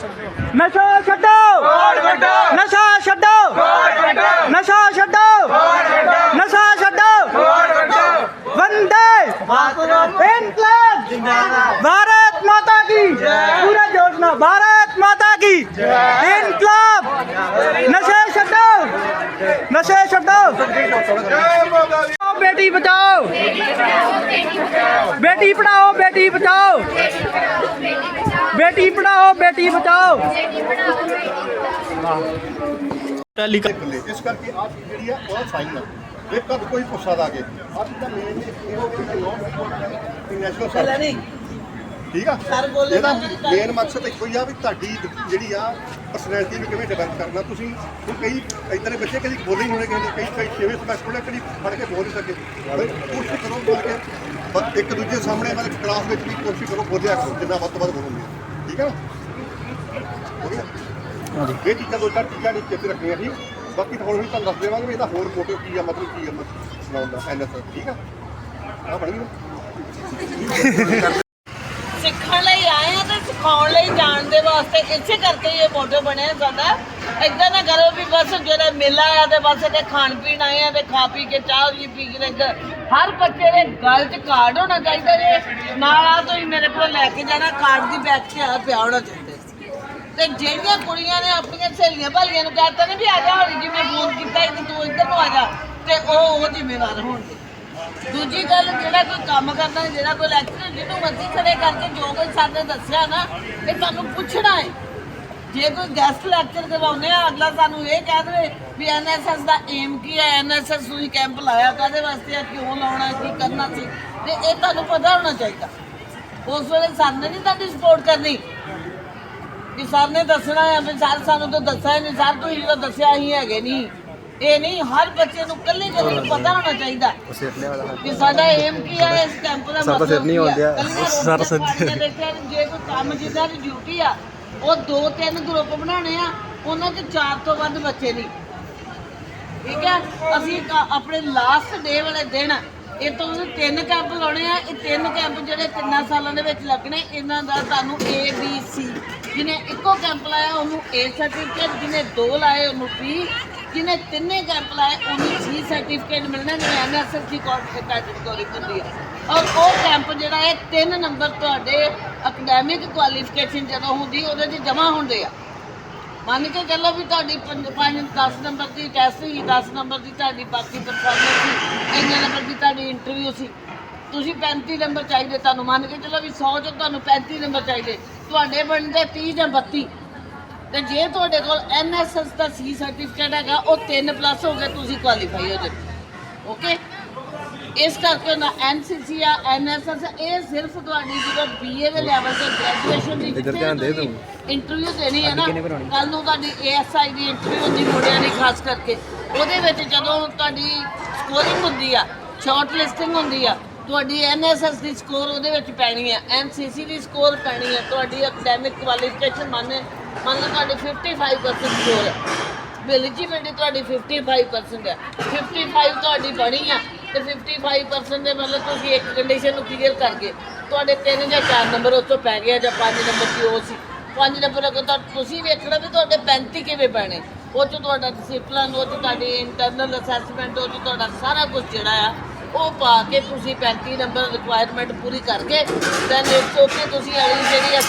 नशा छो नशा छो नशा छो नशा छो वंदे। भारत माता की। पूरा जोशना भारत माता की। इनकलाब नशे छो नशे छो बेटी बचाओ। बेटी पढ़ाओ, बेटी बचाओ ਪੜਾਓ ਬੇਟੀ ਬਚਾਓ। ਟੈਲੀ ਇਸ ਕਰਕੇ ਅੱਜ ਜਿਹੜੀ ਆ ਉਹ ਸਾਈਨ ਹੈ ਇਹ ਤੱਕ ਕੋਈ ਪੁੱਛਾ ਦਾ ਕੇ ਅੱਜ ਤਾਂ ਮੇਨ ਇਹ ਹੋ ਗਿਆ ਨੋਟ ਨੈਸ਼ਨਲ ਸਰਵਿਸ ਠੀਕ ਆ? ਇਹਦਾ ਮੇਨ ਮਕਸਦ ਇੱਕੋ ਹੀ ਆ ਵੀ ਤੁਹਾਡੀ ਜਿਹੜੀ ਆ ਪਰਸਨੈਲਿਟੀ ਨੂੰ ਕਿਵੇਂ ਡਿਵੈਲਪ ਕਰਨਾ। ਤੁਸੀਂ ਹੁਣ ਕਈ ਇਦਾਂ ਦੇ ਬੱਚੇ ਕਦੀ ਬੋਲੇ ਹੋਣੇ ਕਹਿੰਦੇ ਕਈ ਕਈ ਛੇਵੇਂ ਸਮੈਸਟਰ ਦੇ ਕਦੀ ਫੜ ਕੇ ਬੋਲ ਨਹੀਂ ਸਕੇ। ਕੋਸ਼ਿਸ਼ ਕਰੋ ਬੋਲ ਕੇ ਇੱਕ ਦੂਜੇ ਸਾਹਮਣੇ ਮਤਲਬ ਕਲਾਸ ਵਿੱਚ ਵੀ ਕੋਸ਼ਿਸ਼ ਕਰੋ ਬੋਲਿਆ ਕਰੋ ਜਿੰਨਾ ਵੱਧ ਤੋਂ ਵੱਧ ਬੋਲੋਗੇ ਠੀਕ ਹੋ ਗਿਆ ਇਹ ਚੀਜ਼ਾਂ ਦੋ ਚਾਰ ਚੀਜ਼ਾਂ ਨਹੀਂ ਚੇਤੇ ਰੱਖਣੀਆਂ ਸੀ। ਬਾਕੀ ਤਾਂ ਹੁਣ ਵੀ ਤੁਹਾਨੂੰ ਦੱਸ ਦੇਵਾਂਗੇ ਵੀ ਇਹਦਾ ਹੋਰ ਮੋਟਿਵ ਕੀ ਆ ਮਤਲਬ ਕੀ ਆ ਮਤਲਬ ਸੁਣਾਉਣ ਦਾ ਐਨਐਸ ਠੀਕ ਆ? ਆ ਬਣ ਖਾਣ ਲਈ ਜਾਣ ਦੇ ਵਾਸਤੇ ਇਸੇ ਕਰਕੇ ਇਹ ਮੋਟੋ ਬਣਿਆ ਸਾਡਾ। ਏਦਾਂ ਨਾ ਕਰੋ ਵੀ ਬਸ ਜਿਹੜਾ ਮੇਲਾ ਆ ਤੇ ਬਸ ਤੇ ਖਾਣ ਪੀਣ ਆਏ ਆ ਤੇ ਖਾ ਪੀ ਕੇ ਚਾਹ ਜੀ ਪੀ ਕੇ ਤੇ ਗ- ਹਰ ਬੱਚੇ ਦੇ ਗਲ 'ਚ ਕਾਰਡ ਹੋਣਾ ਚਾਹੀਦਾ ਜੇ। ਨਾਲ ਆ ਤੁਸੀਂ ਮੇਰੇ ਕੋਲ ਲੈ ਕੇ ਜਾਣਾ ਕਾਰਡ ਦੀ ਬੈਗ 'ਚ ਆ ਪਿਆ ਹੋਣਾ ਚਾਹੀਦਾ। ਸੀ। ਤੇ ਜਿਹੜੀਆਂ ਕੁੜੀਆਂ ਨੇ ਆਪਣੀਆਂ ਸਹੇਲੀਆਂ ਭਾਲੀਆਂ ਨੂੰ ਕਹਿਤਾ ਨੇ ਵੀ ਆ ਜਾ ਹੌਲੀ ਜਿਵੇਂ ਫੋਨ ਕੀਤਾ ਇੱਕ ਕਿ ਤੂੰ ਇੱਧਰ ਨੂੰ ਆ ਜਾ। ਤੇ ਉਹ ਉਹ ਜ਼ਿੰਮੇਵਾਰ ਹੋਣਗੇ। ਦੂਜੀ ਗੱਲ, ਜਿਹੜਾ ਕੋਈ ਕੰਮ ਕਰਦਾ, ਜਿਹੜਾ ਕੋਈ ਲੈਕਚਰ ਜਿਹਨੂੰ ਮਰਜ਼ੀ ਖੜੇ ਕਰਕੇ ਜੋ ਕੋਈ ਸਾਨੂੰ ਦੱਸਿਆ ਨਾ, ਇਹ ਤੁਹਾਨੂੰ ਪੁੱਛਣਾ ਹੈ। ਜੇ ਕੋਈ ਗੈਸਟ ਲੈਕਚਰ ਕਰਵਾਉਂਦੇ ਆ, ਅਗਲਾ ਸਾਨੂੰ ਇਹ ਕਹਿ ਦੇਵੇ ਵੀ ਐਨਐਸਐਸ ਦਾ ਏਮ ਕੀ ਹੈ? ਐਨਐਸਐਸ ਤੁਸੀਂ ਕੈਂਪ ਲਾਇਆ ਕਾਦੇ ਵਾਸਤੇ ਆ? ਕਿਉਂ ਲਾਉਣਾ ਕੀ ਕਰਨਾ ਸੀ? ਤੇ ਇਹ ਤੁਹਾਨੂੰ ਪਤਾ ਹੋਣਾ ਚਾਹੀਦਾ। ਉਸ ਵੇਲੇ ਸਾਨੂੰ ਨਹੀਂ ਤੁਹਾਡੀ ਸਪੋਰਟ ਕਰਨੀ। ਕਿ ਸਰ ਨੇ ਦੱਸਣਾ ਹੈ, ਵੀ ਸਰ ਸਾਨੂੰ ਤਾਂ ਦੱਸਿਆ ਹੀ ਨਹੀਂ। ਸਰ, ਤੁਸੀਂ ਤਾਂ ਦੱਸਿਆ ਹੀ ਹੈਗੇ ਨਹੀਂ। ਇਹ ਨਹੀਂ ਹਰ ਬੱਚੇ ਨੂੰ ਕੱਲੀ ਕੱਲੀ ਨੂੰ ਪਤਾ ਹੋਣਾ ਚਾਹੀਦਾ ਕਿ ਸਾਡਾ ਏਮ ਕੀ ਹੈ ਇਸ ਕੈਂਪ ਦਾ ਮਤਲਬ ਨਹੀਂ ਆਉਂਦਿਆ ਸਰ ਦੇਖਿਆ ਕਿ ਜੇ ਕੋਈ ਕੰਮ ਜਿੱਦਾਂ ਦੀ ਡਿਊਟੀ ਆ ਉਹ ਦੋ ਤਿੰਨ ਗਰੁੱਪ ਬਣਾਉਣੇ ਆ ਉਹਨਾਂ 'ਚ ਚਾਰ ਤੋਂ ਵੱਧ ਬੱਚੇ ਨਹੀਂ। ਠੀਕ ਹੈ ਅਸੀਂ ਆਪਣੇ ਲਾਸਟ ਡੇ ਵਾਲੇ ਦਿਨ ਇਹ ਤੋਂ ਤਿੰਨ ਕੈਂਪ ਲਾਉਣੇ ਆ ਇਹ ਤਿੰਨ ਕੈਂਪ ਜਿਹੜੇ ਤਿੰਨਾਂ ਸਾਲਾਂ ਦੇ ਵਿੱਚ ਲੱਗਣੇ ਇਹਨਾਂ ਦਾ ਤੁਹਾਨੂੰ A B C ਜਿਹਨੇ ਇੱਕੋ ਕੈਂਪ ਲਾਇਆ ਉਹਨੂੰ A ਸਰਟੀਫਿਕੇਟ ਜਿਹਨੇ ਦੋ ਲਾਏ ਉਹਨੂੰ B ਜਿਹਨੇ ਤਿੰਨੇ ਕੈਂਪ ਲਾਏ, ਉਹਨੂੰ C ਸਰਟੀਫਿਕੇਟ ਮਿਲਣਾ ਜਿਵੇਂ ਐਨਐਸਐਸ ਦੀ ਕੈਟਾਗਰੀ ਹੁੰਦੀ ਹੈ ਔਰ ਉਹ ਕੈਂਪ ਜਿਹੜਾ ਹੈ, ਤਿੰਨ ਨੰਬਰ ਤੁਹਾਡੇ ਅਕੈਡੈਮਿਕ ਕੁਆਲੀਫਿਕੇਸ਼ਨ ਜਦੋਂ ਹੁੰਦੀ, ਉਹਦੇ 'ਚ ਜਮ੍ਹਾਂ ਹੁੰਦੇ ਆ। ਮੰਨ ਕੇ ਚੱਲੋ ਵੀ ਤੁਹਾਡੀ 5 10 ਨੰਬਰ ਦੀ ਟੈਸਟ ਸੀ 10 ਨੰਬਰ ਦੀ ਤੁਹਾਡੀ ਬਾਕੀ ਪਰਫਾਰਮੈਂਸ ਸੀ, ਇੰਨੇ ਨੰਬਰ ਦੀ ਤੁਹਾਡੀ ਇੰਟਰਵਿਊ ਸੀ। ਤੁਸੀਂ 35 ਨੰਬਰ ਚਾਹੀਦੇ ਤੁਹਾਨੂੰ। ਮੰਨ ਕੇ ਚੱਲੋ ਵੀ 100 ਚੋਂ ਤੁਹਾਨੂੰ 35 ਨੰਬਰ ਚਾਹੀਦੇ। ਤੁਹਾਡੇ ਬਣਦੇ 30 ਜਾਂ 32 ਤੇ ਜੇ ਤੁਹਾਡੇ ਕੋਲ ਐਨਐਸਐਸ ਦਾ ਸੀ ਸਰਟੀਫਿਕੇਟ ਹੈਗਾ ਉਹ 3 ਪਲੱਸ ਹੋ ਗਏ ਤੁਸੀਂ ਕੁਆਲੀਫਾਈ ਹੋ ਜਾਓ ਓਕੇ ਇਸ ਕਰਕੇ ਨਾ ਐਨਸੀਸੀ ਆ ਐਨਐਸਐਸ ਇਹ ਸਿਰਫ ਤੁਹਾਡੀ ਜਦੋਂ ਬੀਏ ਦੇ ਲੈਵਲ ਤੇ ਗ੍ਰੈਜੂਏਸ਼ਨ ਦੀ ਇਧਰ ਧਿਆਨ ਦੇ ਤੂੰ। ਇੰਟਰਵਿਊ ਦੇਣੀ ਹੈ ਨਾ ਕੱਲ ਨੂੰ ਤੁਹਾਡੀ ਏਐਸਆਈ ਦੀ ਇੰਟਰਵਿਊ ਹੁੰਦੀ ਮੁੰਡਿਆਂ ਦੀ ਖਾਸ ਕਰਕੇ। ਉਹਦੇ ਵਿੱਚ ਜਦੋਂ ਤੁਹਾਡੀ ਸਕੋਰਿੰਗ ਹੁੰਦੀ ਆ ਸ਼ਾਰਟ ਲਿਸਟਿੰਗ ਹੁੰਦੀ ਆ ਤੁਹਾਡੀ ਐਨਐਸਐਸ ਦੀ ਸਕੋਰ ਉਹਦੇ ਵਿੱਚ ਪੈਣੀ ਹੈ ਐਨਸੀਸੀ ਦੀ ਸਕੋਰ ਪੈਣੀ ਹੈ ਤੁਹਾਡੀ ਅਕੈਡੈਮਿਕ ਕੁਆਲੀਫਿਕੇਸ਼ਨ ਮੰਨ ਮੰਨ ਲਓ ਤੁਹਾਡੀ 55% ਸਕੋਰ ਹੈ। ਐਲੀਜੀਬਿਲਟੀ ਤੁਹਾਡੀ 55% ਹੈ। 55 ਤੁਹਾਡੀ ਬਣੀ ਆ ਤੇ 55% ਦੇ ਮਤਲਬ ਤੁਸੀਂ ਇੱਕ ਕੰਡੀਸ਼ਨ ਨੂੰ ਕਲੀਅਰ ਕਰ ਗਏ ਤੁਹਾਡੇ 3 ਜਾਂ 4 ਨੰਬਰ ਉਹ ਤੋਂ ਪੈ ਗਿਆ ਜਾਂ 5 ਨੰਬਰ ਦੀ ਉਹ ਸੀ। 5 ਨੰਬਰ ਅਗਰ ਤਾਂ ਤੁਸੀਂ ਵੇਖਣਾ ਵੀ ਤੁਹਾਡੇ 35 ਕਿਵੇਂ ਪੈਣੇ। ਉਹ ਚ ਤੁਹਾਡਾ ਡਿਸਪਲਨ ਉਹ ਚ ਤੁਹਾਡੀ ਇੰਟਰਨਲ ਅਸੈਸਮੈਂਟ ਉਹ ਚ ਤੁਹਾਡਾ ਸਾਰਾ ਕੁਝ ਜਿਹੜਾ ਆ ਉਹ ਪਾ ਕੇ ਤੁਸੀਂ 35 ਨੰਬਰ ਰਿਕੁਆਇਰਮੈਂਟ ਪੂਰੀ ਕਰਕੇ ਦੈਨ ਇਟਸ ਓਕੇ ਤੁਸੀਂ ਅਗਲੀ ਜਿਹੜੀ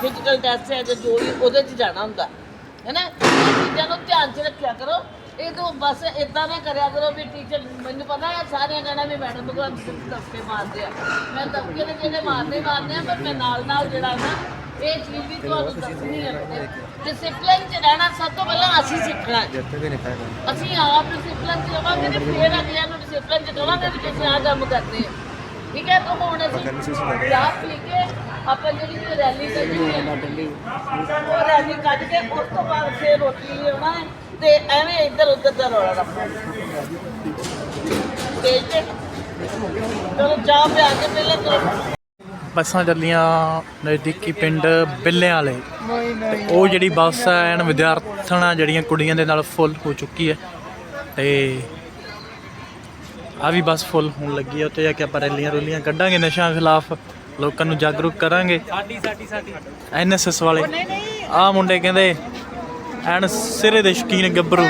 ਫਿਜ਼ੀਕਲ ਟੈਸਟ ਹੈ ਜਾਂ ਜੋ ਵੀ, ਉਹਦੇ 'ਚ ਜਾਣਾ ਹੁੰਦਾ। ਹੈ ਨਾ? ਇਹ ਚੀਜ਼ਾਂ ਨੂੰ ਧਿਆਨ 'ਚ ਰੱਖਿਆ ਕਰੋ। ਇਹ ਤੋਂ ਬਸ ਇਦਾਂ ਨਾ ਕਰਿਆ ਕਰੋ ਵੀ ਟੀਚਰ ਮੈਨੂੰ ਪਤਾ ਹੈ, ਸਾਰਿਆਂ ਕਹਿਣਾ ਵੀ ਮੈਡਮ ਭਗਵਾਨ ਸਿੰਘ ਦਸਕੇ ਮਾਰਦੇ ਆ। ਮੈਂ ਦਸਕੇ ਦੇ ਜਿਹੜੇ ਮਾਰਦੇ ਮਾਰਦੇ ਆ, ਪਰ ਮੈਂ ਨਾਲ ਨਾਲ ਜਿਹੜਾ ਨਾ, ਇਹ ਚੀਜ਼ ਵੀ ਤੁਹਾਨੂੰ ਦੱਸਣੀ ਹੈ। ਡਿਸਪਲਿਨ 'ਚ ਰਹਿਣਾ ਸਭ ਤੋਂ ਪਹਿਲਾਂ ਅਸੀਂ ਸਿੱਖਣਾ ਹੈ। ਅਸੀਂ ਆਪ ਡਿਸਪਲਿਨ 'ਚ ਰਵਾਂਗੇ ਤੇ ਫਿਰ ਅਗਲਿਆਂ ਨੂੰ ਡਿਸਪਲਿਨ 'ਚ ਕਵਾਂਗੇ ਵੀ ਤੁਸੀਂ ਆਹ ਕੰਮ ਕਰਦੇ ਠੀਕ ਹੈ ਤਾਂ ਹੁਣ ਅਸੀਂ ਪੀ ਕੇ ਆਪਾਂ ਜਿਹੜੀ ਵੀ ਰੈਲੀ ਕੱਢੀ ਹੈ ਉਹ ਰੈਲੀ ਕੱਢ ਕੇ ਉਸ ਤੋਂ ਬਾਅਦ ਫਿਰ ਰੋਟੀ ਲਿਆਉਣਾ ਹੈ ਤੇ ਐਵੇਂ ਇੱਧਰ ਉੱਧਰ ਦਾ ਰੌਲਾ ਰੱਖਣਾ ਤੇ ਤੇ ਚਲੋ ਚਾਹ ਪਿਆ ਕੇ ਪਹਿਲਾਂ ਚਲੋ। ਬੱਸਾਂ ਚੱਲੀਆਂ ਨਜ਼ਦੀਕੀ ਪਿੰਡ ਬਿੱਲਿਆਂ ਵਾਲੇ। ਤੇ ਉਹ ਜਿਹੜੀ ਬੱਸ ਹੈ ਐਨ ਵਿਦਿਆਰਥਣਾਂ ਜਿਹੜੀਆਂ ਕੁੜੀਆਂ ਦੇ ਨਾਲ ਫੁੱਲ ਹੋ ਚੁੱਕੀ ਹੈ। ਤੇ ਆ ਵੀ ਬੱਸ ਫੁੱਲ ਹੋਣ ਲੱਗੀ ਹੈ ਉੱਥੇ ਜਾ ਕੇ ਆਪਾਂ ਰੈਲੀਆਂ ਰੁਲੀਆਂ ਕੱਢਾਂਗੇ ਨਸ਼ਿਆਂ ਖਿਲਾਫ ਲੋਕਾਂ ਨੂੰ ਜਾਗਰੂਕ ਕਰਾਂਗੇ। ਸਾਡੀ ਸਾਡੀ ਸਾਡੀ। ਐਨਐਸਐਸ ਵਾਲੇ। ਆ ਮੁੰਡੇ ਕਹਿੰਦੇ ਐਨ ਸਿਰੇ ਦੇ ਸ਼ਕੀਨ ਗੱਭਰੂ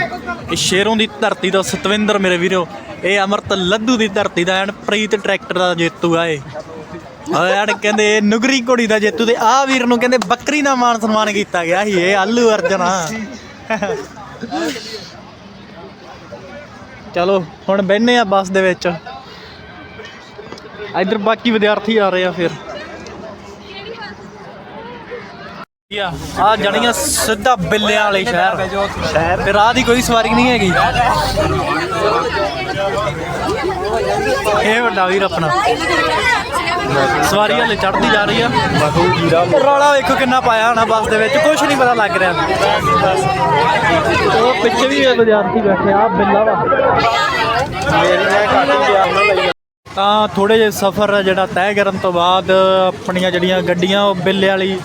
ਇਹ ਸ਼ੇਰੋਂ ਦੀ ਧਰਤੀ ਦਾ ਸਤਵਿੰਦਰ ਮੇਰੇ ਵੀਰੋ ਇਹ ਅਮਰਤ ਲੱਦੂ ਦੀ ਧਰਤੀ ਦਾ ਐਨ ਪ੍ਰੀਤ ਟਰੈਕਟਰ ਦਾ ਜੇਤੂ ਆ ਇਹ। ਆ ਐਨ ਕਹਿੰਦੇ ਨੁਗਰੀ ਘੋੜੀ ਦਾ ਜੇਤੂ ਤੇ ਆ ਵੀਰ ਨੂੰ ਕਹਿੰਦੇ ਬੱਕਰੀ ਦਾ ਮਾਨ ਸਨਮਾਨ ਕੀਤਾ ਗਿਆ ਸੀ, ਇਹ ਆਲੂ ਅਰਜਨ ਆ। ਚਲੋ, ਹੁਣ ਬੈਠਨੇ ਆ ਬੱਸ ਦੇ ਵਿੱਚ। ਇੱਧਰ ਬਾਕੀ ਵਿਦਿਆਰਥੀ ਆ ਰਹੇ ਆ ਫਿਰ। ਆ ਆ ਸਿੱਧਾ ਬਿੱਲਿਆਂ ਵਾਲੇ ਸ਼ਹਿਰ। ਤੇ ਰਾਹ ਦੀ ਕੋਈ ਸਵਾਰੀ ਨਹੀਂ ਹੈਗੀ। ਇਹ ਵੱਡਾ ਵੀਰ ਆਪਣਾ। ਸਵਾਰੀ ਹਲੇ ਚੜਦੀ ਜਾ ਰਹੀ ਆ। ਰੌਲਾ ਵੇਖੋ ਕਿੰਨਾ ਪਾਇਆ ਹੋਣਾ ਬੱਸ ਦੇ ਵਿੱਚ। ਕੁਝ ਨਹੀਂ ਪਤਾ ਲੱਗ ਰਿਹਾ। ਉਹ ਪਿੱਛੇ ਵੀ ਵਿਦਿਆਰਥੀ ਬੈਠੇ ਆ ਬਿੱਲਾ ਵਾ। ਤਾਂ ਥੋੜੇ ਜਿਹੇ ਸਫ਼ਰ ਜਿਹੜਾ ਤੈਅ ਕਰਨ ਤੋਂ ਬਾਅਦ ਆਪਣੀਆਂ ਜਿਹੜੀਆਂ ਗੱਡੀਆਂ, ਉਹ ਬਿੱਲੇ ਵਾਲੀ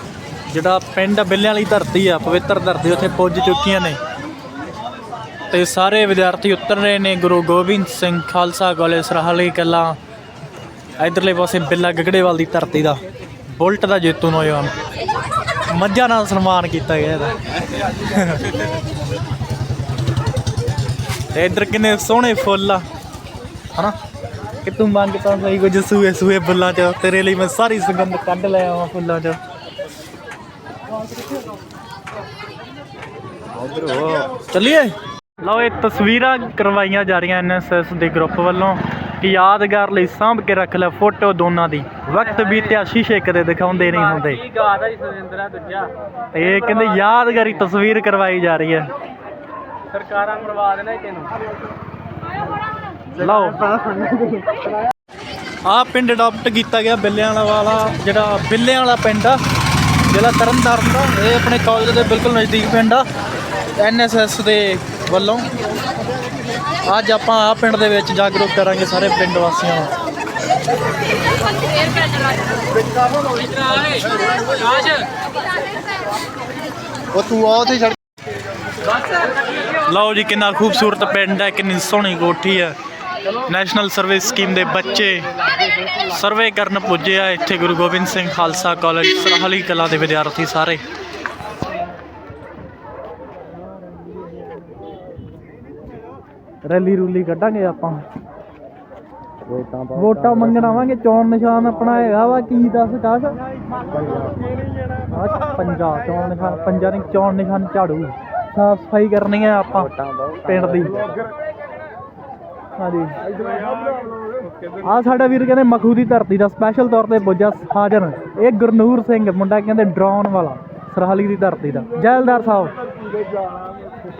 ਜਿਹੜਾ ਪਿੰਡ ਬਿੱਲਿਆਂ ਬਿੱਲੇ ਵਾਲੀ ਧਰਤੀ ਆ, ਪਵਿੱਤਰ ਧਰਤੀ, ਉੱਥੇ ਪੁੱਜ ਚੁੱਕੀਆਂ ਨੇ। ਤੇ ਸਾਰੇ ਵਿਦਿਆਰਥੀ ਉਤਰ ਰਹੇ ਨੇ, ਗੁਰੂ ਗੋਬਿੰਦ ਸਿੰਘ ਖਾਲਸਾ ਕਾਲਜ, ਸਰਹਾਲੀ ਕਲਾਂ, ਇਧਰਲੇ ਪਾਸੇ ਬਿੱਲਾ ਗਗੜੇਵਾਲ ਦੀ ਧਰਤੀ ਦਾ, ਬੁਲਟ ਦਾ ਜੇਤੂ ਨੌਜਵਾਨ। ਮੱਝਾਂ ਨਾਲ ਸਨਮਾਨ ਕੀਤਾ ਗਿਆ ਇਹਦਾ। ਤੇ ਇਧਰ ਕਿੰਨੇ ਸੋਹਣੇ ਫੁੱਲ ਆ। ਹਨਾ? ਕਿ ਤੂੰ ਮੰਗਤਾ ਸਹੀ, ਕੁਝ ਸੂਏ ਸੂਏ ਫੁੱਲਾਂ ਚ। ਤੇਰੇ ਲਈ ਮੈਂ ਸਾਰੀ ਸੁਗੰਧ ਕੱਢ ਲਿਆ ਆਵਾਂ ਫੁੱਲਾਂ ਚ। ਚੱਲੀਏ। ਲਓ ਇਹ ਤਸਵੀਰਾਂ ਕਰਵਾਈਆਂ ਜਾ ਰਹੀਆਂ ਐਨਐਸਐਸ ਦੇ ਗਰੁੱਪ ਵੱਲੋਂ। ਕਿ ਯਾਦਗਾਰ ਲਈ ਸਾਂਭ ਕੇ ਰੱਖ ਲੈ ਫੋਟੋ ਦੋਨਾਂ ਦੀ। ਵਕਤ ਬੀਤਿਆ ਸ਼ੀਸ਼ੇ ਕਦੇ ਦਿਖਾਉਂਦੇ ਨਹੀਂ ਹੁੰਦੇ। ਸੁਰਿੰਦਰਾ ਦੂਜਾ? ਇਹ ਕਹਿੰਦੇ ਯਾਦਗਾਰੀ ਤਸਵੀਰ ਕਰਵਾਈ ਜਾ ਰਹੀ ਹੈ। ਸਰਕਾਰਾਂ ਮਰਵਾ ਦੇਣਾ ਤੈਨੂੰ। ਲਓ। ਆ ਪਿੰਡ ਅਡਾਪਟ ਕੀਤਾ ਗਿਆ ਬਿੱਲਿਆਂ ਵਾਲਾ ਵਾਲਾ ਜਿਹੜਾ ਬਿੱਲਿਆਂ ਵਾਲਾ ਪਿੰਡ ਆ। ਜ਼ਿਲ੍ਹਾ ਤਰਨਤਾਰਨ ਦਾ। ਇਹ ਆਪਣੇ ਕਾਲਜ ਦੇ ਬਿਲਕੁਲ ਨਜ਼ਦੀਕ ਪਿੰਡ ਆ ਐਨਐਸਐਸ ਦੇ ਵੱਲੋਂ। ਅੱਜ ਆਪਾਂ ਆ ਪਿੰਡ ਦੇ ਵਿੱਚ ਜਾਗਰੂਕ ਕਰਾਂਗੇ ਸਾਰੇ ਪਿੰਡ ਵਾਸੀਆਂ ਨੂੰ। ਉਹ ਤੂੰ ਆ ਉੱਥੇ ਛੱਡ ਲਓ ਜੀ ਕਿੰਨਾ ਖੂਬਸੂਰਤ ਪਿੰਡ ਹੈ ਕਿੰਨੀ ਸੋਹਣੀ ਕੋਠੀ ਹੈ। ਨੈਸ਼ਨਲ ਸਰਵਿਸ ਸਕੀਮ ਦੇ ਬੱਚੇ ਸਰਵੇ ਕਰਨ ਪੁੱਜੇ ਆ ਇੱਥੇ ਗੁਰੂ ਗੋਬਿੰਦ ਸਿੰਘ ਖਾਲਸਾ ਕਾਲਜ, ਸਰਹਲੀ ਕਲਾ ਦੇ ਵਿਦਿਆਰਥੀ ਸਾਰੇ। ਰੈਲੀ ਰੂਲੀ ਕੱਢਾਂਗੇ ਆਪਾਂ। ਵੋਟਾਂ ਮੰਗਣ ਆਵਾਂਗੇ, ਚੋਣ ਨਿਸ਼ਾਨ ਆਪਣਾ ਹੈਗਾ ਵਾ, ਕੀ ਦੱਸ ਕਾਸ਼? ਅੱਛਾ ਪੰਜਾ ਚੋਣ ਨਿਸ਼ਾਨ, ਪੰਜਾ ਨਹੀਂ, ਚੋਣ ਨਿਸ਼ਾਨ ਝਾੜੂ। ਸਾਫ਼ ਸਫ਼ਾਈ ਕਰਨੀ ਹੈ ਆਪਾਂ, ਪਿੰਡ ਦੀ। ਹਾਂਜੀ। ਆ ਸਾਡਾ ਵੀਰ ਕਹਿੰਦੇ ਮਖੂ ਦੀ ਧਰਤੀ ਦਾ ਸਪੈਸ਼ਲ ਤੌਰ ਤੇ ਪੁੱਜਾ ਹਾਜ਼ਰ। ਇਹ ਗੁਰਨੂਰ ਸਿੰਘ ਮੁੰਡਾ ਕਹਿੰਦੇ ਡਰਾਉਣ ਵਾਲਾ ਸਰਹਾਲੀ ਦੀ ਧਰਤੀ ਦਾ। ਜੈਲਦਾਰ ਸਾਹਿਬ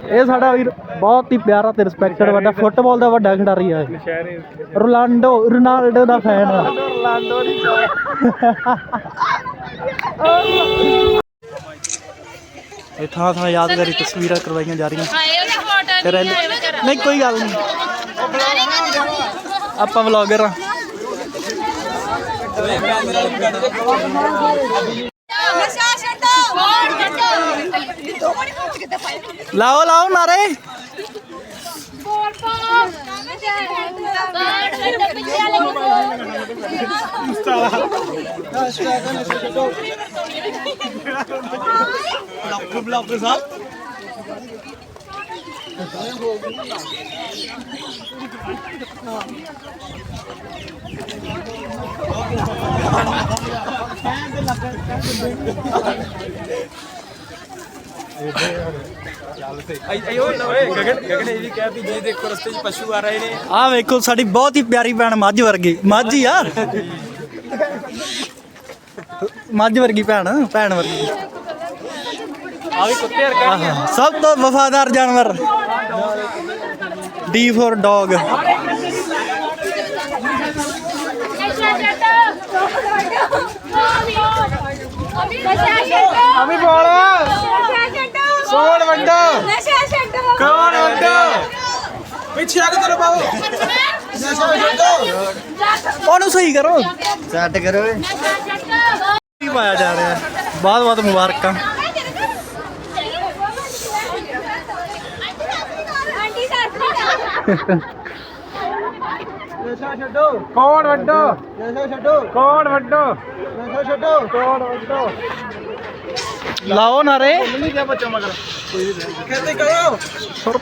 ਇਹ ਸਾਡਾ ਵੀਰ ਬਹੁਤ ਹੀ ਪਿਆਰਾ ਤੇ ਰਿਸਪੈਕਟਡ ਵੱਡਾ ਫੁੱਟਬਾਲ ਦਾ ਵੱਡਾ ਖਿਡਾਰੀ ਆ ਇਹ। ਰੋਨਾਲਡੋ ਰੋਨਾਲਡੋ ਦਾ ਫੈਨ ਆ। ਇਹ ਥਾਂ ਥਾਂ ਯਾਦਗਾਰੀ ਤਸਵੀਰਾਂ ਕਰਵਾਈਆਂ ਜਾ ਰਹੀਆਂ। ਨਹੀਂ ਕੋਈ ਗੱਲ ਨਹੀਂ। ਆਪਾਂ ਵਲੌਗਰ ਆ। ਨਸ਼ਾ ਛੱਡੋ ਵੋਟ ਛੱਡੋ ਲਾਓ ਲਾਓ ਨਾਰੇ। ਬੋਲ ਪਾਓ ਸਾਹਿਬ ਆਈ ਓਏ ਗਗਨ ਗਗਨ ਇਹ ਵੀ ਕਹਿ ਵੀ ਜੇ ਦੇਖੋ ਰਸਤੇ 'ਚ ਪਸ਼ੂ ਆ ਰਹੇ ਨੇ ਆ ਵੇਖੋ, ਸਾਡੀ ਬਹੁਤ ਹੀ ਪਿਆਰੀ ਭੈਣ ਮੱਝ ਵਰਗੀ। ਮੱਝ ਯਾਰ ਆ। ਮੱਝ ਵਰਗੀ ਭੈਣ ਭੈਣ ਵਰਗੀ। ਆ ਵੀ ਕੁੱਤੇ ਵਰਗਾ ਸਭ ਤੋਂ ਵਫਾਦਾਰ ਜਾਨਵਰ। ਡੀ ਫॉर ਡੌਗ ਅਮੀ ਬੋਲ। ਕੌਣ ਵੱਡਾ? ਨਸ਼ਾ ਛੱਡੋ ਕੌਣ ਵੱਡਾ? ਪਿੱਛੇ ਆ ਕੇ ਤੇਰੇ ਬਾਬੂ ਨਸ਼ਾ ਛੱਡੋ ਉਹਨੂੰ ਸਹੀ ਕਰੋ। ਸੈੱਟ ਕਰੋ। ਕੀ ਪਾਇਆ ਜਾ ਰਿਹਾ? ਬਹੁਤ ਬਹੁਤ ਮੁਬਾਰਕਾਂ ਆਂਟੀ ਸਾਥ ਨਸ਼ਾ ਛੱਡੋ ਕੌਣ ਵੱਡੋ। ਨਸ਼ਾ ਛੱਡੋ ਕੌਣ ਵੱਡੋ। ਨਸ਼ਾ ਛੱਡੋ ਕੌਣ ਵੱਡੋ। ਲਾਓ ਨਾਰੇ। ਨਹੀਂ ਕਿਆ ਬੱਚਾ ਮਗਰ ਖੇਤੀ ਕਰੋ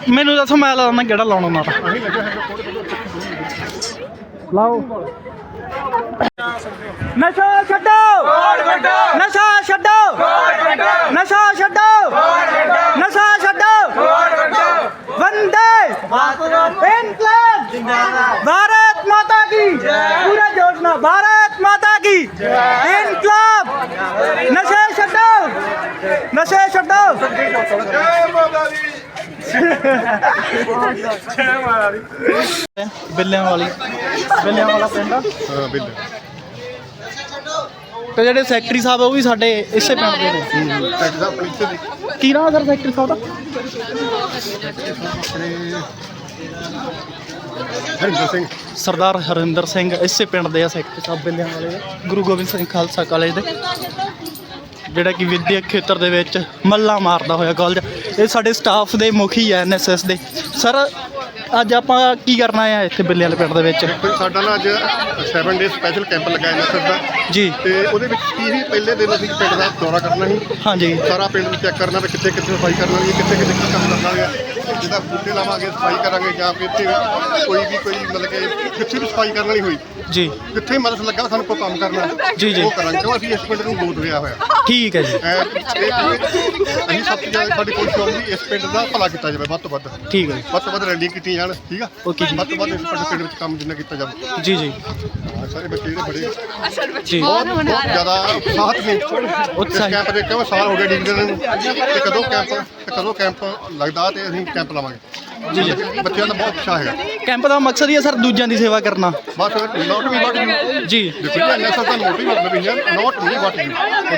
ਮੈਨੂੰ ਦੱਸੋ ਮੈਂ ਲਾਉਣਾ ਕਿਹੜਾ ਲਾਉਣਾ ਨਾਰਾ? ਲਾਓ। ਨਸ਼ਾ ਛੱਡੋ। ਨਸ਼ਾ ਛੱਡੋ। ਨਸ਼ਾ ਛੱਡੋ। ਬਿੱਲਿਆਂ ਵਾਲੀ ਬਿੱਲਿਆਂ ਵਾਲਾ ਪਿੰਡ ਆ। ਹਾਂ ਬਿੱਲ ਤੇ ਜਿਹੜੇ ਸੈਕਟਰੀ ਸਾਹਿਬ ਆ ਉਹ ਵੀ ਸਾਡੇ ਇਸੇ ਪਿੰਡ ਦੇ ਨੇ। ਦਾ ਆਪਣੀ ਇੱਥੇ ਦੀ ਕੀ ਨਾਮ ਸਰ ਸੈਕਟਰੀ ਸਾਹਿਬ ਦਾ? ਹਰਿੰਦਰ ਸਿੰਘ। ਸਰਦਾਰ ਹਰਿੰਦਰ ਸਿੰਘ ਇਸੇ ਪਿੰਡ ਦੇ ਆ ਸੈਕਟਰੀ ਸਾਹਿਬ ਬਿੱਲਿਆਂ ਵਾਲੇ ਗੁਰੂ ਗੋਬਿੰਦ ਸਿੰਘ ਖਾਲਸਾ ਕਾਲਜ ਦੇ। ਜਿਹੜਾ ਕਿ ਵਿਦਿਅਕ ਖੇਤਰ ਦੇ ਵਿੱਚ ਮੱਲਾ ਮਾਰਦਾ ਹੋਇਆ ਕਾਲਜ ਇਹ ਸਾਡੇ ਸਟਾਫ ਦੇ ਮੁਖੀ ਆ ਐਨਐਸਐਸ ਦੇ। ਸਰ ਅੱਜ ਆਪਾਂ ਕੀ ਕਰਨਾ ਆ ਇੱਥੇ ਬਿੱਲੇ ਵਾਲੇ ਪਿੰਡ ਦੇ ਵਿੱਚ? ਸਾਡਾ ਨਾ ਅੱਜ 7 ਡੇ ਸਪੈਸ਼ਲ ਕੈਂਪ ਲਗਾਇਆ ਨਾ ਦਾ। ਜੀ। ਤੇ ਉਹਦੇ ਵਿੱਚ ਕੀ ਸੀ? ਪਹਿਲੇ ਦਿਨ ਅਸੀਂ ਪਿੰਡ ਦਾ ਦੌਰਾ ਕਰਨਾ ਸੀ। ਹਾਂਜੀ। ਸਾਰਾ ਪਿੰਡ ਚੈੱਕ ਕਰਨਾ ਵੀ ਕਿੱਥੇ ਕਿੱਥੇ ਸਫ਼ਾਈ ਕਰਨ ਵਾਲੀ ਹੈ ਕਿੱਥੇ ਕਿੱਥੇ ਕੀ ਕੰਮ ਕਰਨਾ ਹੈ। ਜਿੱਦਾਂ ਬੂਟੇ ਲਾਵਾਂਗੇ ਸਫ਼ਾਈ ਕਰਾਂਗੇ ਜਾਂ ਫਿਰ ਇੱਥੇ ਕੋਈ ਵੀ ਕੋਈ ਮਤਲਬ ਕਿ ਕਿੱਥੇ ਵੀ ਸਫ਼ਾਈ ਕਰਨ ਵਾਲੀ ਹੋਈ। ਜੀ। ਜਿੱਥੇ ਮਦਦ ਲੱਗਾ ਸਾਨੂੰ ਕੋਈ ਕੰਮ ਕਰਨਾ ਜੀ, ਜੀ। ਉਹ ਕਰਾਂਗੇ। ਕਿਉਂ ਅਸੀਂ ਇਸ ਪਿੰਡ ਨੂੰ ਗੋਦ ਲਿਆ ਹੋਇਆ। ਠੀਕ ਹੈ ਜੀ। ਐ ਅਸੀਂ ਸਭ ਤੋਂ ਜ਼ਿਆਦਾ ਸਾਡੀ ਕੋਸ਼ਿਸ਼ ਹੋਊਗੀ ਇਸ ਪਿੰਡ ਦਾ ਭਲਾ ਕੀਤਾ ਜਾਵੇ ਵੱਧ ਤੋਂ ਵੱਧ। ਠੀਕ ਹੈ ਜੀ। ਵੱਧ ਤੋਂ ਵੱਧ ਰੈਲੀ ਕੀਤੀਆਂ ਜਾਣ ਠੀਕ ਆ? Okay ਜੀ। ਵੱਧ ਤੋਂ ਵੱਧ ਇਸ ਪਿੰਡ ਪਿੰਡ ਵਿੱਚ ਕੰਮ ਜਿੰਨਾ ਕੀਤਾ ਜਾਵੇ। ਜੀ ਜੀ। ਸਾਰੇ ਬੱਚੇ ਜਿਹੜੇ ਬੜੇ ਜੀ। ਬਹੁਤ ਬਹੁਤ ਜ਼ਿਆਦਾ ਉਤਸ਼ਾਹਤ ਨੇ। ਉਤਸ਼ਾਹਿਤ। ਕੈਂਪ ਦੇ ਕਿਉਂ ਸਾਲ ਹੋ ਗਏ ਡਿਵੀਜ਼ਨ ਨੂੰ। ਤੇ ਕਦੋਂ ਕੈਂਪ ਤੇ ਕਦੋਂ ਕੈਂਪ ਲੱਗਦਾ ਤੇ ਅਸੀਂ ਕੈਂਪ ਲਾਵਾਂਗੇ। ਜੀ ਜੀ। ਬੱਚਿਆਂ ਦਾ ਬਹੁਤ ਉਤਸ਼ਾਹ ਹੈਗਾ। ਕੈਂਪ ਦਾ ਮਕਸਦ ਹੀ ਹੈ ਸਰ ਦੂਜਿਆਂ ਦੀ ਸੇਵਾ ਕਰਨਾ। ਬਸ ਨੋਟ ਵੀ ਵਾਟ ਯੂ ਜੀ। ਦੇਖੋ ਜੀ ਐਨਐਸਐਸ ਦਾ ਨੋਟ ਵੀ ਮਤਲਬ ਹੀ ਹੈ not me but you okay.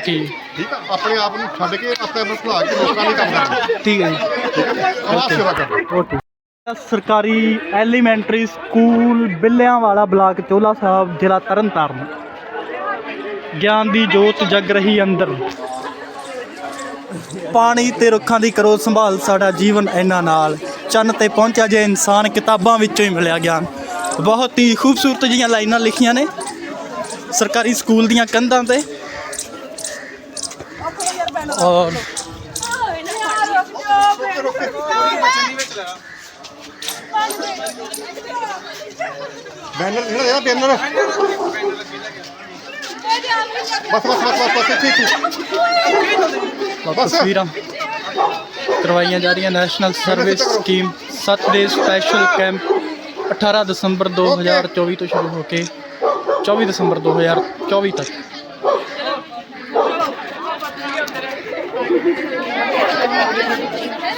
ਠੀਕ ਆ ਆਪਣੇ ਆਪ ਨੂੰ ਛੱਡ ਕੇ ਆਪਣੇ ਆਪ ਨੂੰ ਭੁਲਾ ਕੇ ਲੋਕਾਂ ਲਈ ਕੰਮ ਕਰਨਾ ਠੀਕ ਹੈ ਜੀ। ਠੀਕ ਹੈ ਆਪ ਸੇਵਾ ਕਰਨਾ ਓਕੇ। ਸਰਕਾਰੀ ਐਲੀਮੈਂਟਰੀ ਸਕੂਲ ਬਿੱਲਿਆਂ ਵਾਲਾ ਬਲਾਕ ਚੋਲਾ ਸਾਹਿਬ, ਜ਼ਿਲ੍ਹਾ ਤਰਨਤਾਰਨ। ਗਿਆਨ ਦੀ ਜੋਤ ਜਗ ਰਹੀ ਅੰਦਰ। ਪਾਣੀ ਤੇ ਰੁੱਖਾਂ ਦੀ ਕਰੋ ਸੰਭਾਲ, ਸਾਡਾ ਜੀਵਨ ਇਹਨਾਂ ਨਾਲ। ਚੰਨ ਤੇ ਪਹੁੰਚਿਆ ਜੇ ਇਨਸਾਨ, ਕਿਤਾਬਾਂ ਵਿੱਚੋਂ ਹੀ ਮਿਲਿਆ ਗਿਆਨ। ਬਹੁਤ ਹੀ ਖੂਬਸੂਰਤ ਜੀਆਂ ਲਾਈਨਾਂ ਲਿਖੀਆਂ ਨੇ ਸਰਕਾਰੀ ਸਕੂਲ ਦੀਆਂ ਕੰਧਾਂ ਤੇ। ਔਰ ਬੈਨਰ ਜਿਹੜਾ ਇਹਦਾ ਬੈਨਰ ਬਸ ਬਸ ਬਸ ਬਸ ਬਸ ਇੱਥੇ ਇੱਥੇ ਬਸ। ਤਸਵੀਰਾਂ ਕਰਵਾਈਆਂ ਜਾ ਰਹੀਆਂ National Service Scheme 7 day special camp 18 ਦਸੰਬਰ 2024 ਤੋਂ ਸ਼ੁਰੂ ਹੋ ਕੇ 24 ਦਸੰਬਰ 2024 ਤੱਕ।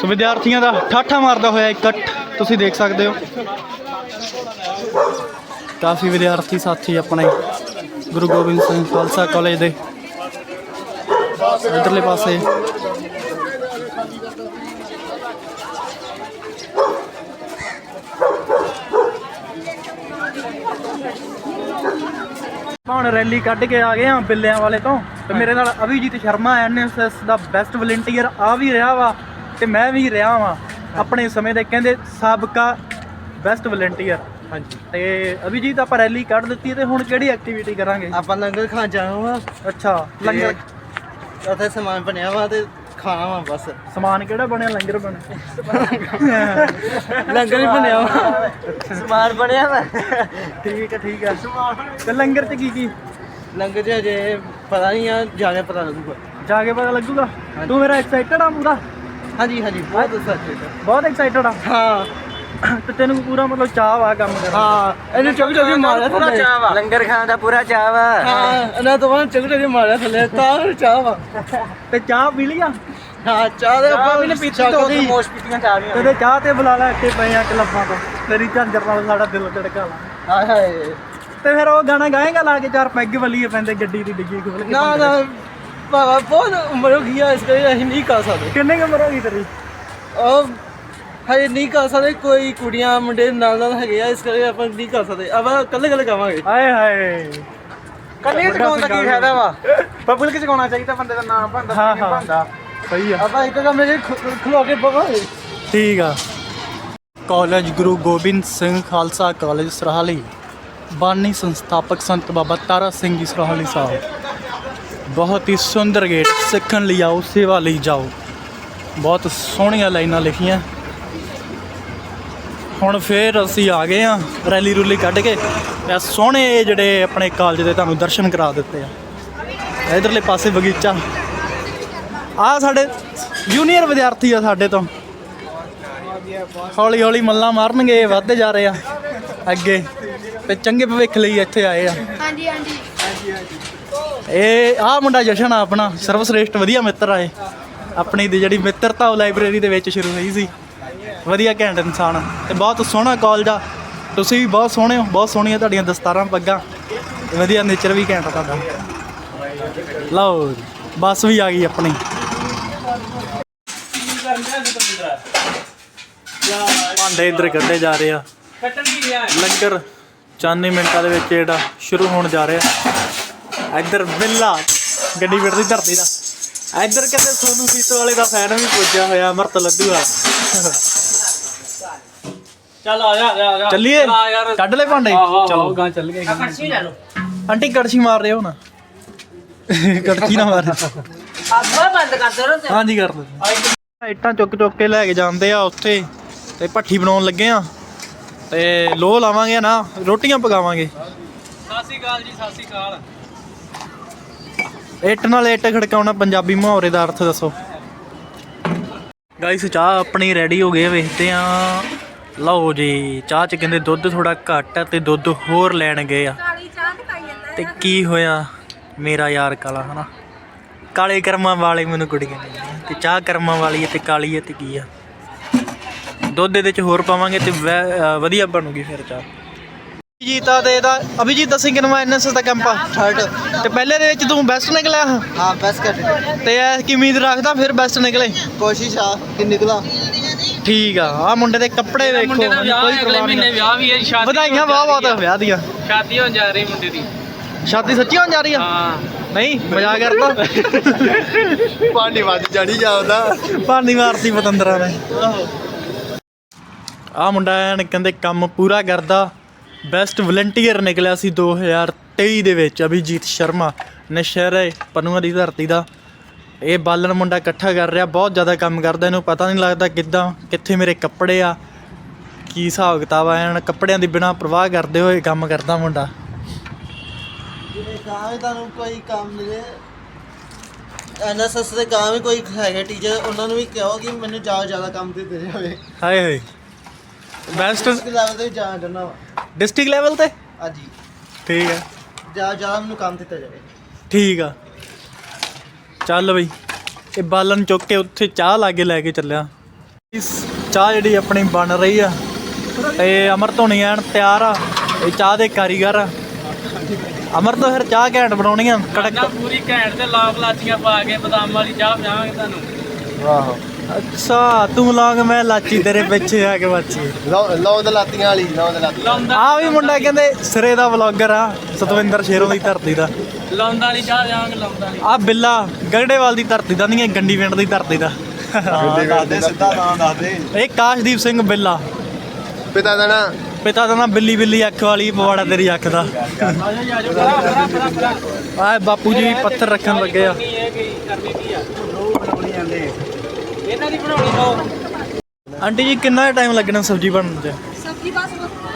ਸੋ ਵਿਦਿਆਰਥੀਆਂ ਦਾ ਠਾਠਾ ਮਾਰਦਾ ਹੋਇਆ ਇਕੱਠ। ਤੁਸੀਂ ਦੇਖ ਸਕਦੇ ਹੋ। ਕਾਫੀ ਵਿਦਿਆਰਥੀ ਸਾਥੀ ਆਪਣੇ ਗੁਰੂ ਗੋਬਿੰਦ ਸਿੰਘ ਖਾਲਸਾ ਕਾਲਜ ਦੇ ਇਧਰਲੇ ਪਾਸੇ। ਹੁਣ ਰੈਲੀ ਕੱਢ ਕੇ ਆ ਗਏ ਆ ਬਿੱਲਿਆਂ ਵਾਲੇ ਤੋਂ ਤੇ ਮੇਰੇ ਨਾਲ ਅਭਿਜੀਤ ਸ਼ਰਮਾ ਐਨਐਸਐਸ ਦਾ ਬੈਸਟ ਵਲੰਟੀਅਰ ਆ ਵੀ ਰਿਹਾ ਵਾ ਤੇ ਮੈਂ ਵੀ ਰਿਹਾ ਵਾ। ਆਪਣੇ ਸਮੇਂ ਦੇ ਕਹਿੰਦੇ ਸਾਬਕਾ ਬੈਸਟ ਵਲੰਟੀਅਰ ਹਾਂਜੀ। ਤੇ ਅਭਿਜੀਤ ਆਪਾਂ ਰੈਲੀ ਕੱਢ ਦਿੱਤੀ ਤੇ ਹੁਣ ਕਿਹੜੀ ਐਕਟੀਵਿਟੀ ਕਰਾਂਗੇ? ਆਪਾਂ ਲੰਗਰ ਖਾਣ ਜਾਣਾ ਵਾ ਅੱਛਾ ਲੰਗਰ? ਉੱਥੇ ਸਮਾਨ ਬਣਿਆ ਵਾ ਤੇ ਖਾਣਾ ਵਾ ਬਸ। ਸਮਾਨ ਕਿਹੜਾ ਬਣਿਆ? ਲੰਗਰ ਬਣਿਆ। ਲੰਗਰ ਹੀ ਬਣਿਆ ਵਾ। ਸਮਾਨ ਬਣਿਆ ਵਾ। ਠੀਕ ਹੈ ਠੀਕ ਹੈ। ਤੇ ਲੰਗਰ ਚ ਕੀ ਕੀ? ਲੰਗਰ ਚ ਅਜੇ ਪਤਾ ਨਹੀਂ ਆ ਜਾ ਕੇ ਪਤਾ ਲੱਗੂਗਾ। ਜਾ ਕੇ ਪਤਾ ਲੱਗੂਗਾ? ਤੂੰ ਮੇਰਾ ਐਕਸਾਈਟਡ ਆ ਪੂਰਾ ਹਾਂਜੀ ਹਾਂਜੀ ਬਹੁਤ ਸੱਚ ਬਹੁਤ ਐਕਸਾਈਟਡ ਆ। ਹਾਂ। ਤੇ ਤੈਨੂੰ ਪੂਰਾ ਮਤਲਬ ਚਾਹ ਆ ਕੰਮ ਕਰਨ। ਹਾਂ ਇਹਨੂੰ ਚੁੱਕ ਚੁੱਕ ਮਾਰਿਆ ਪੂਰਾ ਚਾਹ ਵਾ। ਲੰਗਰ ਖਾਣ ਦਾ ਪੂਰਾ ਚਾਹ ਵਾ। ਹਾਂ ਇਹਨਾਂ ਤੋਂ ਬਾਅਦ ਚੁੱਕ ਚੁੱਕ ਮਾਰਿਆ ਥੱਲੇ ਤਾਂ ਚਾਹ ਵਾ। ਤੇ ਚਾਹ ਪੀ ਲਿਆ ਹਾਂ ਚਾਹ ਦੇ ਆਪਾਂ ਵੀ ਨੇ ਪੀਤੀ ਤੋਂ ਮੋਸ਼ ਪੀਤੀਆਂ ਚਾਹ ਵੀ ਤੇਰੇ ਚਾਹ ਤੇ ਬੁਲਾ ਲੈ ਇੱਥੇ ਪਏ ਆ ਕਲੱਬਾਂ ਤੋਂ। ਤੇਰੀ ਝਾਂਜਰ ਨਾਲ ਸਾਡਾ ਦਿਲ ਧੜਕਾ ਲਾ ਹਾਏ ਹਾਏ। ਤੇ ਫਿਰ ਉਹ ਗਾਣਾ ਗਾਏਗਾ ਲਾ ਕੇ ਚਾਰ ਪੈਗ ਵੱਲੀਏ ਪੈਂਦੇ ਗੱਡੀ ਦੀ ਡਿੱਗੀ ਖੋਲ ਕੇ। ਨਾ ਨਾ ਬਾਬਾ ਬਹੁਤ ਉਮਰ ਹੋ ਗਈ ਆ ਇਸ ਕਰਕੇ ਅਸੀਂ ਨਹੀਂ ਕਰ ਸਕਦੇ। ਕਿੰਨੇ ਕੁ ਉਮਰ ਹੋ ਗਈ ਤੇਰੀ? ਉਹ ਹਜੇ ਨਹੀਂ ਕਰ ਸਕਦੇ ਕੋਈ ਕੁੜੀਆਂ ਮੁੰਡੇ ਨਾਲ ਨਾਲ ਹੈਗੇ ਆ ਇਸ ਕਰਕੇ ਆਪਾਂ ਨਹੀਂ ਕਰ ਸਕਦੇ। ਆਪਾਂ ਕੱਲੇ ਕੱਲੇ ਗਾਵਾਂਗੇ ਹਾਏ ਹਾਏ। ਕੱਲੇ ਚਕਾਉਣ ਦਾ ਕੀ ਫਾਇਦਾ ਵਾ? ਪਬਲਿਕ ਚਕਾਉਣਾ ਚਾਹੀਦਾ ਬੰਦੇ ਦਾ ਨਾਮ ਬਣਦਾ ਹਾਂ ਹਾਂ। ਸਹੀ ਆ। ਆਪਾਂ ਇੱਕ ਕਮਰੇ 'ਚ ਖ- ਖਲੋ ਕੇ ਬਵਾਂਗੇ ਠੀਕ ਆ। ਕਾਲਜ ਗੁਰੂ ਗੋਬਿੰਦ ਸਿੰਘ ਖਾਲਸਾ ਕਾਲਜ ਸਰਹਾਲੀ ਬਾਨੀ ਸੰਸਥਾਪਕ ਸੰਤ ਬਾਬਾ ਤਾਰਾ ਸਿੰਘ ਜੀ ਸਰਹਾਲੀ ਸਾਹਿਬ। ਬਹੁਤ ਹੀ ਸੁੰਦਰ ਗੇਟ ਸਿੱਖਣ ਲਈ ਆਓ, ਸੇਵਾ ਲਈ ਜਾਓ। ਬਹੁਤ ਸੋਹਣੀਆਂ ਲਾਈਨਾਂ ਲਿਖੀਆਂ। ਹੁਣ ਫੇਰ ਅਸੀਂ ਆ ਗਏ ਆ ਰੈਲੀ ਰੂਲੀ ਕੱਢ ਕੇ। ਤੇ ਸੋਹਣੇ ਜਿਹੜੇ ਆਪਣੇ ਕਾਲਜ ਦੇ ਤੁਹਾਨੂੰ ਦਰਸ਼ਨ ਕਰਾ ਦਿੱਤੇ ਆ। ਇਧਰਲੇ ਪਾਸੇ ਬਗੀਚਾ। ਆ ਸਾਡੇ ਜੂਨੀਅਰ ਵਿਦਿਆਰਥੀ ਆ ਸਾਡੇ ਤੋਂ। ਹੌਲੀ ਹੌਲੀ ਮੱਲਾਂ ਮਾਰਨਗੇ, ਵੱਧਦੇ ਜਾ ਰਹੇ ਆ। ਅੱਗੇ ਤੇ ਚੰਗੇ ਭਵਿੱਖ ਲਈ ਇੱਥੇ ਆਏ ਆ। ਇਹ ਆ ਮੁੰਡਾ ਜਸ਼ਨ ਆ ਆਪਣਾ ਸਰਵਸ੍ਰੇਸ਼ਟ ਵਧੀਆ ਮਿੱਤਰ ਆਏ ਆਪਣੀ ਦੀ ਜਿਹੜੀ ਮਿੱਤਰਤਾ ਉਹ ਲਾਇਬ੍ਰੇਰੀ ਦੇ ਵਿੱਚ ਸ਼ੁਰੂ ਹੋਈ ਸੀ। ਵਧੀਆ ਘੈਂਟ ਇਨਸਾਨ ਆ ਤੇ ਬਹੁਤ ਸੋਹਣਾ ਕਾਲਜ ਆ। ਤੁਸੀਂ ਵੀ ਬਹੁਤ ਸੋਹਣੇ ਹੋ ਬਹੁਤ ਸੋਹਣੀਆਂ ਤੁਹਾਡੀਆਂ ਦਸਤਾਰਾਂ ਪੱਗਾਂ। ਵਧੀਆ ਨੇਚਰ ਵੀ ਘੈਂਟ ਆ ਤੁਹਾਡਾ। ਲਓ ਜੀ, ਬੱਸ ਵੀ ਆ ਗਈ ਆਪਣੀ। ਭਾਂਡੇ ਇੱਧਰ ਕੱਢੇ ਜਾ ਰਹੇ ਆ। ਲੰਗਰ ਚਾਨੀ ਮਿੰਟਾਂ ਦੇ ਵਿੱਚ ਜਿਹੜਾ ਸ਼ੁਰੂ ਹੋਣ ਜਾ ਰਿਹਾ। ਇੱਧਰ ਬਿੱਲਾ ਗੱਡੀ ਫਿਰਦੀ ਧਰਤੀ ਦਾ। ਇੱਧਰ ਕਿਤੇ ਸੋਨੂ ਸੀਤੋ ਵਾਲੇ ਦਾ ਫੈਨ ਵੀ ਪੁੱਜਿਆ ਹੋਇਆ ਅਮਰਤ ਲੱਡੂ ਵਾਲਾ। ਚੱਲ ਆ ਜਾ ਆ ਜਾ, ਆ ਜਾ। ਚੱਲੀਏ? ਕੱਢ ਲੈ ਭਾਂਡੇ। ਚਲੋ। ਗਾਂ ਚੱਲ ਗਏ ਆਂਟੀ ਕੜਛੀ ਮਾਰ ਰਹੇ ਹੋ ਨਾ ਕੜਛੀ ਨਾ ਮਾਰ। ਅੱਬਾ ਬੰਦ ਕਰ ਦੋ ਨਾ ਹਾਂਜੀ ਕਰ ਦੋ ਇੱਟਾਂ ਚੁੱਕ ਚੁੱਕ ਕੇ ਲੈ ਕੇ ਜਾਂਦੇ ਆ ਉੱਥੇ ਤੇ ਭੱਠੀ ਬਣਾਉਣ ਲੱਗੇ ਆ। ਤੇ ਲੋਹ ਲਾਵਾਂਗੇ ਨਾ ਰੋਟੀਆਂ ਪਕਾਵਾਂਗੇ। ਸਾਸੀ ਕਾਲ ਜੀ ਸਾਸੀ ਕਾਲ ਇੱਟ ਨਾਲ ਇੱਟ ਖੜਕਾਉਣਾ ਪੰਜਾਬੀ ਮੁਹਾਵਰੇ ਦਾ ਅਰਥ ਦੱਸੋ। ਗਾਇਸ ਚਾਹ ਆਪਣੀ ਰੈਡੀ ਹੋ ਗਈ ਹੈ, ਵੇਖਦੇ ਆ ਲਓ ਜੀ ਚਾਹ ਚ ਕਹਿੰਦੇ ਦੁੱਧ ਥੋੜਾ ਘੱਟ ਹੈ ਤੇ ਦੁੱਧ ਹੋਰ ਲੈਣ ਗਏ ਆ। ਤੇ ਕੀ ਹੋਇਆ? ਮੇਰਾ ਯਾਰ ਕਾਲਾ ਹਨਾ? ਕਾਲੇ ਕਰਮਾਂ ਵਾਲੇ ਮੈਨੂੰ ਕੁੜੀਆਂ ਤੇ ਚਾਹ ਕਰਮਾਂ ਵਾਲੀ ਹੈ ਤੇ ਕਾਲੀ ਹੈ ਤੇ ਕੀ ਆ? ਦੁੱਧ ਇਹਦੇ ਚ ਹੋਰ ਪਾਵਾਂਗੇ ਤੇ ਵਧੀਆ ਬਣੂਗੀ ਫਿਰ ਚਾਹ। ਜੀਤਾ ਤੇ ਇਹਦਾ ਅਭਿਜੀਤ ਸਿੰਘ ਕਿਨਵਾ ਐਨਐਸਐਸ ਦਾ ਕੈਂਪ ਆ? ਥਰਡ ਤੇ ਪਹਿਲੇ ਦੇ ਵਿੱਚ ਤੂੰ ਬੈਸਟ ਨਿਕਲਿਆ? ਹਾਂ ਬਸ ਕਰ ਤੇ ਐ ਕੀ ਉਮੀਦ ਰੱਖਦਾ ਫਿਰ ਬੈਸਟ ਨਿਕਲੇ? ਕੋਸ਼ਿਸ਼ ਆ ਕਿ ਨਿਕਲਾ। ਠੀਕ ਆ ਆ ਮੁੰਡੇ ਦੇ ਕੱਪੜੇ ਵੇਖੋ ਮੁੰਡੇ ਦਾ ਵਿਆਹ ਕੋਈ ਹੈ, ਅਗਲੇ ਪਰਵਾਹ ਮਹੀਨੇ ਨਹੀਂ। ਵਿਆਹ ਵੀ ਹੈ ਸ਼ਾਦੀ ਵਧਾਈਆਂ ਵਾਹ ਬਹੁਤ ਵਿਆਹ ਦੀਆਂ। ਸ਼ਾਦੀ ਹੋਣ ਜਾ ਰਹੀ ਮੁੰਡੇ ਦੀ। ਸ਼ਾਦੀ ਸੱਚੀ ਹੋਣ ਜਾ ਰਹੀ ਆ? ਹਾਂ। ਨਹੀਂ ਮਜ਼ਾਕ ਕਰਦਾ। ਪਾਣੀ ਵੱਜ ਜਾਣੀ ਜਾਂਦਾ ਪਾਣੀ ਮਾਰਤੀ ਪਤੰਦਰਾਂ ਨੇ। ਆ ਮੁੰਡਾ ਐਨ ਕਹਿੰਦੇ ਕੰਮ ਪੂਰਾ ਕਰਦਾ। ਬੈਸਟ ਵਲੰਟੀਅਰ ਨਿਕਲਿਆ ਸੀ 2023 ਦੇ ਵਿੱਚ ਅਭਿਜੀਤ ਸ਼ਰਮਾ। ਨਸ਼ਹਿਰੇ ਪਨੂਆ ਦੀ ਧਰਤੀ ਦਾ। ਇਹ ਬਾਲਣ ਮੁੰਡਾ ਇਕੱਠਾ ਕਰ ਰਿਹਾ ਬਹੁਤ ਜ਼ਿਆਦਾ ਕੰਮ ਕਰਦਾ ਇਹਨੂੰ ਪਤਾ ਨਹੀਂ ਲੱਗਦਾ ਕਿੱਦਾਂ ਕਿੱਥੇ ਮੇਰੇ ਕੱਪੜੇ ਆ ਕੀ ਹਿਸਾਬ ਕਿਤਾਬ ਆ ਐਨ ਕੱਪੜਿਆਂ ਦੀ ਬਿਨਾ ਪ੍ਰਵਾਹ ਕਰਦੇ ਹੋਏ ਕੰਮ ਕਰਦਾ ਮੁੰਡਾ। ਗਾਂ ਤੁਹਾਨੂੰ ਕੋਈ ਕੰਮ ਮਿਲੇ ਐਨਐਸਐਸ ਦੇ ਗਾਂ ਵੀ ਕੋਈ ਹੈਗੇ ਟੀਚਰ ਉਹਨਾਂ ਨੂੰ ਵੀ ਕਹੋ ਕਿ ਮੈਨੂੰ ਜ਼ਿਆਦਾ ਜ਼ਿਆਦਾ ਕੰਮ ਤੇ ਦੇ ਜਾਵੇ। ਹਾਏ ਹਾਏ। ਬੈਸਟ ਲੈਵਲ ਤੇ ਜਾਣਾ ਵਾ। ਡਿਸਟ੍ਰਿਕਟ ਲੈਵਲ ਤੇ? ਹਾਂਜੀ। ਠੀਕ ਹੈ। ਜ਼ਿਆਦਾ ਜ਼ਿਆਦਾ ਮੈਨੂੰ ਕੰਮ ਦਿੱਤਾ ਜਾਵੇ। ਠੀਕ ਆ। ਚੱਲ ਬਈ ਇਹ ਬਾਲਣ ਚੁੱਕ ਕੇ ਉੱਥੇ ਚਾਹ ਲਾ ਕੇ ਲੈ ਕੇ ਚੱਲਿਆ। ਇਸ ਚਾਹ ਜਿਹੜੀ ਆਪਣੀ ਬਣ ਰਹੀ ਆ ਤੇ ਅਮਰ ਧੋਣੀ ਐਨ ਤਿਆਰ ਆ। ਇਹ ਚਾਹ ਦੇ ਕਾਰੀਗਰ ਆ। ਅਮਰ ਤੋਂ ਫਿਰ ਚਾਹ ਘੈਂਟ ਬਣਾਉਣੀ ਆ ਕੜਕ ਪੂਰੀ ਘੈਂਟ ਤੇ ਲਾਗ ਲਾਚੀਆਂ ਪਾ ਕੇ ਬਦਾਮ ਵਾਲੀ ਚਾਹ ਪਿਆਵਾਂਗੇ ਤੁਹਾਨੂੰ। ਵਾਹ ਅੱਛਾ ਤੂੰ ਲੌਂਗ ਮੈਂ ਲਾਚੀ ਤੇਰੇ ਪਿੱਛੇ ਆ ਕੇ ਬੱਚੀ ਲੌਂਦ ਲਾਤੀਆਂ ਵਾਲੀ ਲੌਂਦ ਲਾਤੀਆਂ ਆ ਵੀ ਮੁੰਡਾ ਕਹਿੰਦੇ ਸਿਰੇ ਦਾ ਵਲੌਗਰ ਆ ਸਤਵਿੰਦਰ ਸ਼ੇਰੋਂ ਦੀ ਧਰਤੀ ਦਾ। ਲੌਂਦਾ ਵਾਲੀ ਚਾਹ ਪਿਆਵਾਂਗੇ ਲੌਂਦਾ ਵਾਲੀ ਆ ਬਿੱਲਾ ਗੜੜੇਵਾਲ ਦੀ ਧਰਤੀ ਦਾ ਨਹੀਂ ਇਹ ਗੰਡੀ ਪਿੰਡ ਦੀ ਧਰਤੀ ਦਾ। ਦੱਸਦੇ ਸਿੱਧਾ ਨਾਂ ਦੱਸਦੇ ਇਹ ਕਾਸ਼ਦੀਪ ਸਿੰਘ ਬਿੱਲਾ। ਪਿਤਾ ਦਾ ਨਾਂ? ਪਿਤਾ ਦਾ ਨਾਮ ਬਿੱਲੀ ਬਿੱਲੀ ਅੱਖ ਵਾਲੀ ਪਵਾੜਾ ਤੇਰੀ ਅੱਖ ਦਾ। ਆਏ ਬਾਪੂ ਜੀ ਪੱਥਰ ਰੱਖਣ ਲੱਗੇ ਆ। ਇਹ ਕੀ ਕਰਨੀ ਕੀ ਆ? ਇਹਨਾਂ ਦੀ ਬਣਾਉਣੀ ਆਂਟੀ ਜੀ ਕਿੰਨਾ ਟਾਈਮ ਲੱਗਣਾ ਸਬਜ਼ੀ ਬਣਨ ਚ? ਸਬਜ਼ੀ ਬਸ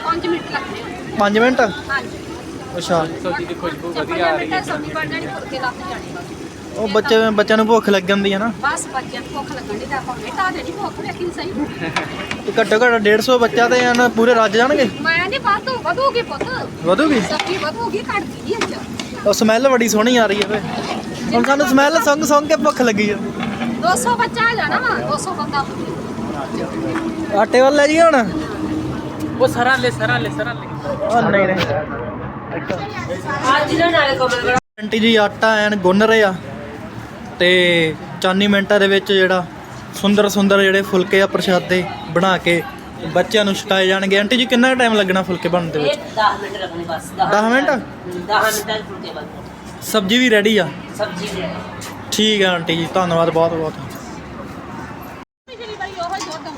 5 ਮਿੰਟ ਲੱਗਦੇ 5 ਮਿੰਟ? ਹਾਂਜੀ। ਅੱਛਾ। ਸਬਜ਼ੀ ਦੀ ਖੁਸ਼ਬੂ ਵਧੀਆ ਆ ਰਹੀ ਹੈ। ਸਬਜ਼ੀ ਬਣ ਜਾਣੀ ਫੁਲਕੇ ਲੱਗ ਜਾਣੇ ਉਹ ਬੱਚੇ ਬੱਚਿਆਂ ਨੂੰ ਭੁੱਖ ਲੱਗ ਜਾਂਦੀ ਹੈ ਨਾ। ਬਸ ਬੱਚਿਆਂ ਨੂੰ ਭੁੱਖ ਲੱਗਣ ਦੀ ਤਾਂ ਆਪਾਂ ਬੇਟਾ ਦੇ ਨਹੀਂ ਭੁੱਖ ਵੇਖੀ ਸਹੀ। ਤੇ ਘੱਟੋ ਘੱਟ 150 ਬੱਚਾ ਤੇ ਹਨ ਪੂਰੇ ਰੱਜ ਜਾਣਗੇ? ਮੈਂ ਨਹੀਂ ਵਾਧੂ ਵਧੂਗੀ ਪੁੱਤ। ਵਧੂਗੀ? ਸਬਜ਼ੀ ਵਧੂਗੀ ਘਟਦੀ ਨਹੀਂ ਅੱਜ। ਉਹ ਸਮੈਲ ਬੜੀ ਸੋਹਣੀ ਆ ਰਹੀ ਹੈ ਵੇ ਹੁਣ ਸਾਨੂੰ ਸਮੈਲ ਸੰਗ ਸੰਗ ਕੇ ਭੁੱਖ ਲੱਗੀ ਆ। 200 ਬੱਚਾ ਆ ਜਾਣਾ ਵਾ 200 ਬੰਦਾ। ਆਟੇ ਵੱਲ ਲੈ ਜੀ ਹੁਣ? ਉਹ ਸਰਾਂ ਲੈ ਸਰਾਂ ਲੈ ਸਰਾਂ ਲੈ। ਉਹ ਨਹੀਂ ਨਹੀਂ ਅੱਜ ਨਾ ਨਾਲੇ ਕਮਲ ਆਂਟੀ ਜੀ ਆਟਾ ਐਨ ਗੁੰਨ ਰਹੇ ਆ ਤੇ ਚਾਨੀ ਮਿੰਟਾਂ ਦੇ ਵਿੱਚ ਜਿਹੜਾ ਸੁੰਦਰ ਸੁੰਦਰ ਜਿਹੜੇ ਫੁਲਕੇ ਆ ਪ੍ਰਸ਼ਾਦੇ ਬਣਾ ਕੇ ਬੱਚਿਆਂ ਨੂੰ ਛਕਾਏ ਜਾਣਗੇ। ਆਂਟੀ ਜੀ ਕਿੰਨਾ ਟਾਈਮ ਲੱਗਣਾ ਫੁਲਕੇ ਬਣਨ ਦੇ ਵਿੱਚ? 10 ਮਿੰਟ ਲੱਗਣੇ ਬਸ 10 ਮਿੰਟ? 10 ਮਿੰਟਾਂ ਚ ਫੁਲਕੇ ਬਣ। ਸਬਜ਼ੀ ਵੀ ਰੈਡੀ ਆ। ਸਬਜ਼ੀ ਦੇ ਠੀਕ ਆ ਆਂਟੀ ਜੀ ਧੰਨਵਾਦ ਬਹੁਤ ਬਹੁਤ।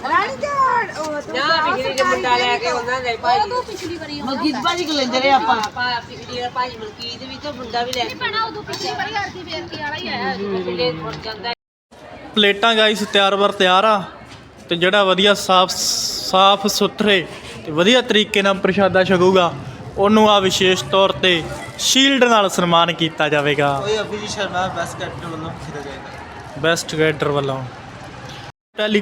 ਰਾਣੀ ਜਾਨ ਉਹ ਤੂੰ ਨਾ ਪਿਛਲੀ ਦੇ ਮੁੰਡਾ ਲੈ ਕੇ ਉਹਨਾਂ ਦੇ ਭਾਈ। ਤੂੰ ਪਿਛਲੀ ਵਾਰੀ ਆਉਂਦਾ ਮਲਕੀਤ ਭਾਜੀ ਕੋਲ ਲੈਂਦੇ ਰਹੇ ਆਪਾਂ। ਆਪਾਂ ਪਿਛਲੀ ਵਾਰ ਭਾਈ ਮਲਕੀਤ ਵੀ ਤੇ ਮੁੰਡਾ ਵੀ ਲੈ ਕੇ ਭੈਣਾ ਉਦੋਂ ਪਿਛਲੀ ਵਾਰੀ ਆਰਤੀ ਬੇਨਤੀ ਵਾਲਾ ਹੀ ਆਇਆ। ਪਿਛਲੇ ਮੁੜ ਜਾਂਦਾ ਪਲੇਟਾਂ ਗਾਈਸ ਤਿਆਰ ਬਰ ਤਿਆਰ ਆ ਤੇ ਜਿਹੜਾ ਵਧੀਆ ਸਾਫ਼ ਸਾਫ਼ ਸੁਥਰੇ ਤੇ ਵਧੀਆ ਤਰੀਕੇ ਨਾਲ ਪ੍ਰਸ਼ਾਦਾ ਛਕੂਗਾ। ਉਹਨੂੰ ਆ ਵਿਸ਼ੇਸ਼ ਤੌਰ ਤੇ ਸ਼ੀਲਡ ਨਾਲ ਸਨਮਾਨ ਕੀਤਾ ਜਾਵੇਗਾ। ਓਏ ਅਭਿਜੀਤ ਸ਼ਰਮਾ ਬੈਸਟ ਕੈਪਟਨ ਵੱਲੋਂ ਕੀਤਾ ਜਾਏਗਾ। ਬੈਸਟ ਗਾਈਡਰ ਵੱਲੋਂ। ਟੈਲੀ